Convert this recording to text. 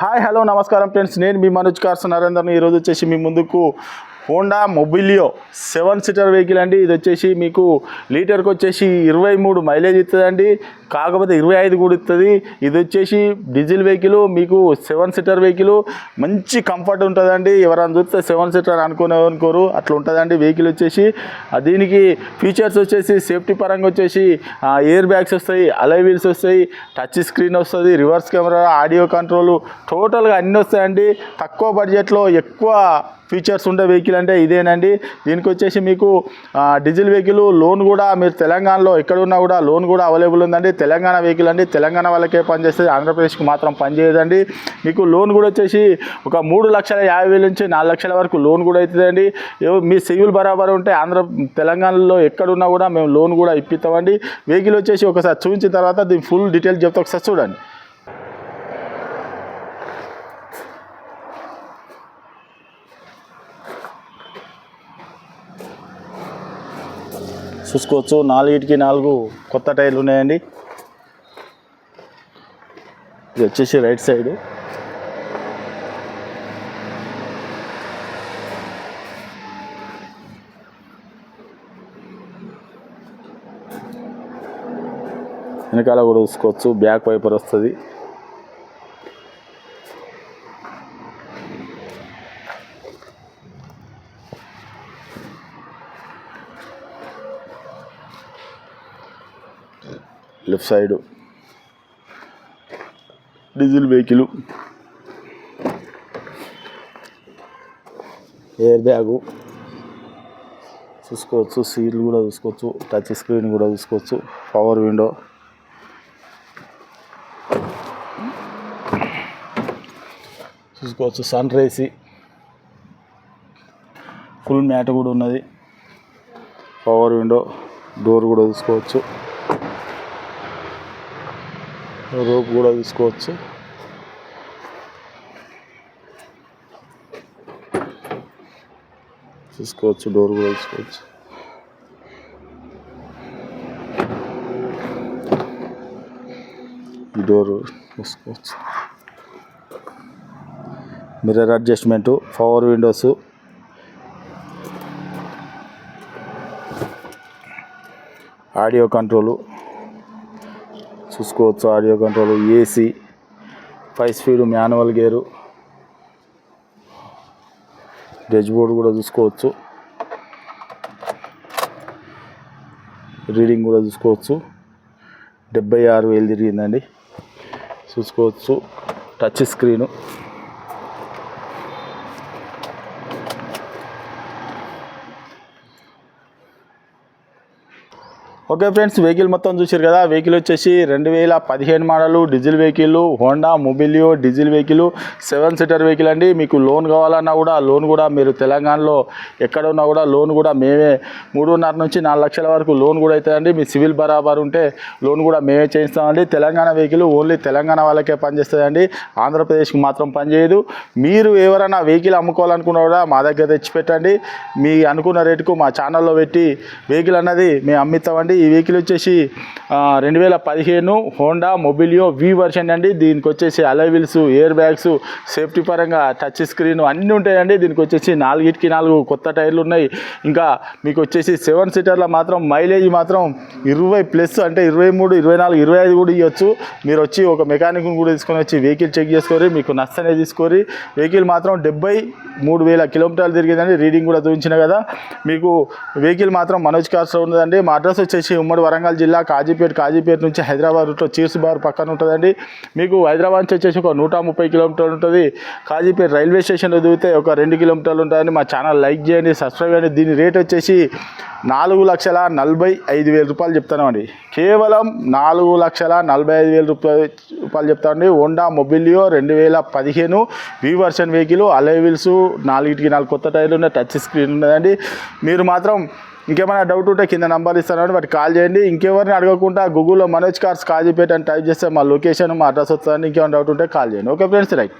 Hi hello నమస్కారం friends. నేను మీ Manoj cars నరేందర్ని. ఈరోజు వచ్చేసి మీ ముందుకు Honda Mobilio seven seater vehicle అండి. ఇది వచ్చేసి మీకు లీటర్కి వచ్చేసి ఇరవై మూడు మైలేజ్ ఇస్తుందండి కాకపోతే ఇరవై ఐదు కూడా ఇస్తుంది ఇది వచ్చేసి డీజిల్ వెహికల్ మీకు సెవెన్ సీటర్ వెహికల్. మంచి కంఫర్ట్ ఉంటుందండి. ఎవరైనా చూస్తే సెవెన్ సీటర్ అనుకునే అనుకోరు. అట్లా ఉంటుందండి వెహికల్ వచ్చేసి. దీనికి ఫీచర్స్ వచ్చేసి సేఫ్టీ పరంగా వచ్చేసి ఎయిర్ బ్యాగ్స్ వస్తాయి అలై వీల్స్ వస్తాయి టచ్ స్క్రీన్ వస్తుంది రివర్స్ కెమెరా ఆడియో కంట్రోల్ టోటల్గా అన్నీ వస్తాయండి. తక్కువ బడ్జెట్లో ఎక్కువ ఫీచర్స్ ఉండే వెహికల్ అంటే ఇదేనండి. దీనికి వచ్చేసి మీకు డీజిల్ వెహికల్ లోన్ కూడా మీరు తెలంగాణలో ఎక్కడున్నా కూడా లోన్ కూడా అవైలబుల్ ఉందండి. తెలంగాణ వెహికల్ అండి. తెలంగాణ వాళ్ళకే పనిచేస్తుంది. ఆంధ్రప్రదేశ్కి మాత్రం పనిచేయదండి. మీకు లోన్ కూడా వచ్చేసి ఒక మూడు లక్షల యాభై వేల నుంచి నాలుగు లక్షల వరకు లోన్ కూడా అవుతుందండి మీ సివిల్ బరాబర్ ఉంటే ఆంధ్ర తెలంగాణలో ఎక్కడున్నా కూడా మేము లోన్ కూడా ఇప్పిస్తామండి. వెహికల్ వచ్చేసి ఒకసారి చూపించిన తర్వాత దీని ఫుల్ డీటెయిల్ చెప్తే ఒకసారి చూడండి. చూసుకోవచ్చు. నాలుగిటికి నాలుగు కొత్త టైర్లు ఉన్నాయండి. ఇది వచ్చేసి రైట్ సైడ్. వెనకాల కూడా చూసుకోవచ్చు. బ్యాక్ వైపర్ వస్తుంది. Left side. Diesel vehicle. Air bag. చూసుకోవచ్చు సీట్లు కూడా చూసుకోవచ్చు టచ్ స్క్రీన్ కూడా చూసుకోవచ్చు పవర్ విండో. చూసుకోవచ్చు సన్ రేసి ఫుల్ మ్యాట్ కూడా ఉన్నది. పవర్ విండో డోర్ కూడా చూసుకోవచ్చు. రోప్ కూడా తీసుకోవచ్చు. తీసుకోవచ్చు డోర్ కూడా తీసుకోవచ్చు. ఈ డోర్ తీసుకోవచ్చు. Mirror adjustment power windows. Audio control. చూసుకోవచ్చు audio control AC five speed manual gear dashboard కూడా చూసుకోవచ్చు. రీడింగ్ కూడా చూసుకోవచ్చు. డెబ్బై ఆరు వేలు తిరిగిందండి. చూసుకోవచ్చు. Touch screen okay friends vehicle మొత్తం చూసారు కదా వెహికల్ వచ్చేసి రెండు వేల పదిహేను model diesel vehicle Honda Mobilio diesel vehicle seven seater vehicle అండి. మీకు లోన్ కావాలన్నా కూడా లోన్ కూడా మీరు తెలంగాణలో ఎక్కడ ఉన్నా కూడా లోన్ కూడా మేమే మూడున్నర నుంచి నాలుగు లక్షల వరకు లోన్ కూడా అవుతుందండి. మీ సివిల్ బరాబర్ ఉంటే లోన్ కూడా మేమే చేయిస్తామండి. తెలంగాణ వెహికల్ ఓన్లీ తెలంగాణ వాళ్ళకే పనిచేస్తుందండి. ఆంధ్రప్రదేశ్కి మాత్రం పనిచేయదు. మీరు ఎవరైనా వెహికల్ అమ్ముకోవాలనుకున్నా కూడా మా దగ్గర తెచ్చిపెట్టండి. మీ అనుకున్న రేటుకు మా ఛానల్లో పెట్టి వెహికల్ అన్నది మేము అమ్మిస్తామండి. ఈ వెహికల్ వచ్చేసి రెండు వేల పదిహేను హోండా మొబిలియో వి వర్షన్ అండి. దీనికి వచ్చేసి alloy wheels air bags safety పరంగా టచ్ స్క్రీన్ అన్నీ ఉంటాయండి. దీనికి వచ్చేసి నాలుగిటికి నాలుగు కొత్త టైర్లు ఉన్నాయి. ఇంకా మీకు వచ్చేసి సెవెన్ సీటర్లో మాత్రం మైలేజ్ మాత్రం ఇరవై ప్లస్ అంటే ఇరవై మూడు ఇరవై నాలుగు ఇరవై ఐదు కూడా ఇవ్వచ్చు. మీరు వచ్చి ఒక మెకానిక్ కూడా తీసుకొని వచ్చి వెహికల్ చెక్ చేసుకొని మీకు నష్టనే తీసుకోరి. వెహికల్ మాత్రం డెబ్బై మూడు వేల కిలోమీటర్లు తిరిగిందండి. రీడింగ్ కూడా చూపించిన కదా. మీకు వెహికల్ మాత్రం మనోజ్ కార్స్లో ఉన్నదండి. మా అడ్రస్ వచ్చేసి ఉమ్మడి వరంగల్ జిల్లా కాజీపేట కాజీపేట నుంచి హైదరాబాద్ రూట్లో చీర్స్ బార్ పక్కన ఉంటుందండి. మీకు హైదరాబాద్ నుంచి వచ్చేసి ఒక నూట ముప్పై కిలోమీటర్లు ఉంటుంది. కాజీపేట రైల్వే స్టేషన్లో దిగితే ఒక రెండు కిలోమీటర్లు ఉంటుందండి. మా ఛానల్ లైక్ చేయండి సబ్స్క్రైబ్ చేయండి. దీని రేట్ వచ్చేసి నాలుగు లక్షల నలభై ఐదు వేల రూపాయలు చెప్తామండి కేవలం నాలుగు లక్షల నలభై ఐదు వేల రూపాయలు రూపాయలు చెప్తామండి. హోండా మొబిలియో రెండు వేల పదిహేను. వి వర్షన్ వెహికల్ అలైవిల్స్ నాలుగిటికి నాలుగు కొత్త టైర్లు ఉన్నాయి టచ్ స్క్రీన్ ఉన్నదండి. మీరు మాత్రం ఇంకేమైనా డౌట్ ఉంటే కింద నంబర్ ఇస్తాను. వాటి కాల్ చేయండి. ఇంకెవరిని అడగకుండా గూగుల్లో మనోజ్ కార్స్ కాజీపేట అని టైప్ చేస్తే మా లొకేషన్ మా అడ్రస్ వస్తుందండి ఇంకేమైనా డౌట్ ఉంటే కాల్ చేయండి. Okay friends right